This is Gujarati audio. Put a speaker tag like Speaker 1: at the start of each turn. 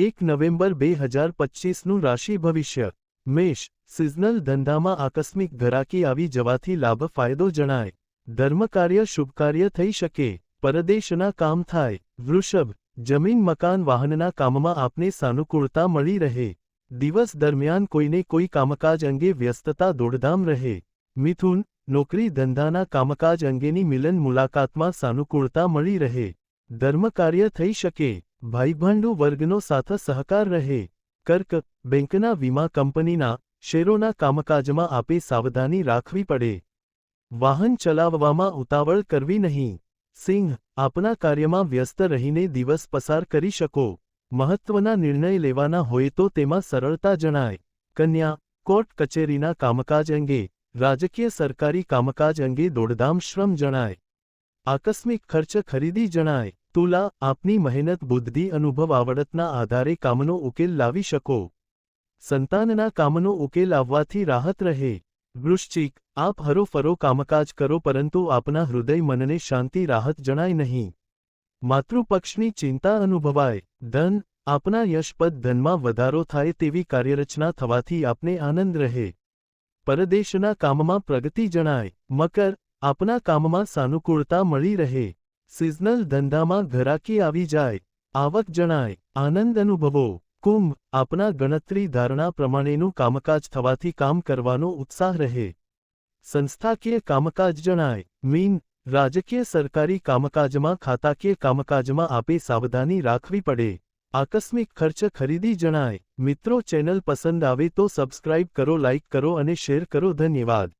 Speaker 1: એક નવેમ્બર બે હજાર પચીસનું રાશિ ભવિષ્ય. મેષ, સિઝનલ ધંધામાં આકસ્મિક ઘરાકી આવી જવાથી લાભ ફાયદો જણાય. ધર્મકાર્ય શુભકાર્ય થઈ શકે. પરદેશના કામ થાય. વૃષભ, જમીન, મકાન, વાહનના કામમાં આપને સાનુકૂળતા મળી રહે. દિવસ દરમિયાન કોઈને કોઈ કામકાજ અંગે વ્યસ્તતા દોડધામ રહે. મિથુન, નોકરી ધંધાના કામકાજ અંગેની મિલન મુલાકાતમાં સાનુકૂળતા મળી રહે. ધર્મકાર્ય થઈ શકે. ભાઈબંધુ વર્ગનો સાથ સહકાર રહે. કર્ક બેંકના વીમા કંપનીના શેરોના કામકાજમાં આપે સાવધાની રાખવી પડે. વાહન ચલાવવામાં ઉતાવળ કરવી નહીં. સિંહ, આપના કાર્યમાં વ્યસ્ત રહીને દિવસ પસાર કરી શકો. મહત્વના નિર્ણય લેવાના હોય તો તેમાં સરળતા જણાય. કન્યા, કોર્ટ કચેરીના કામકાજ અંગે, રાજકીય સરકારી કામકાજ અંગે દોડધામ શ્રમ જણાય. આકસ્મિક ખર્ચ ખરીદી જણાય. તુલા, આપની મહેનત, બુદ્ધિ, અનુભવ, આવડતના આધારે કામનો ઉકેલ લાવી શકો. સંતાનના કામનો ઉકેલ આવવાથી રાહત રહે. વૃશ્ચિક, આપ હરોફરો કામકાજ કરો પરંતુ આપના હૃદય મનને શાંતિ, રાહત જણાય નહીં. માતૃપક્ષની ચિંતા અનુભવાય. ધન, આપના યશપદ ધનમાં વધારો થાય તેવી કાર્યરચના થવાથી આપને આનંદ રહે. પરદેશના કામમાં પ્રગતિ જણાય. મકર, આપના કામમાં સાનુકૂળતા મળી રહે. સિઝનલ ધંધામાં ઘરાકી આવી જાય. આવક જણાય. આનંદ અનુભવો. કુંભ આપના ગણતરી ધારણા પ્રમાણેનું કામકાજ થવાથી કામ કરવાનો ઉત્સાહ રહે. સંસ્થાકીય કામકાજ જણાય. મીન રાજકીય સરકારી કામકાજમાં ખાતાકીય કામકાજમાં આપે સાવધાની રાખવી પડે. આકસ્મિક ખર્ચ ખરીદી જણાય. મિત્રો ચેનલ પસંદ આવે તો સબસ્ક્રાઇબ કરો, લાઇક કરો અને શેર કરો. ધન્યવાદ.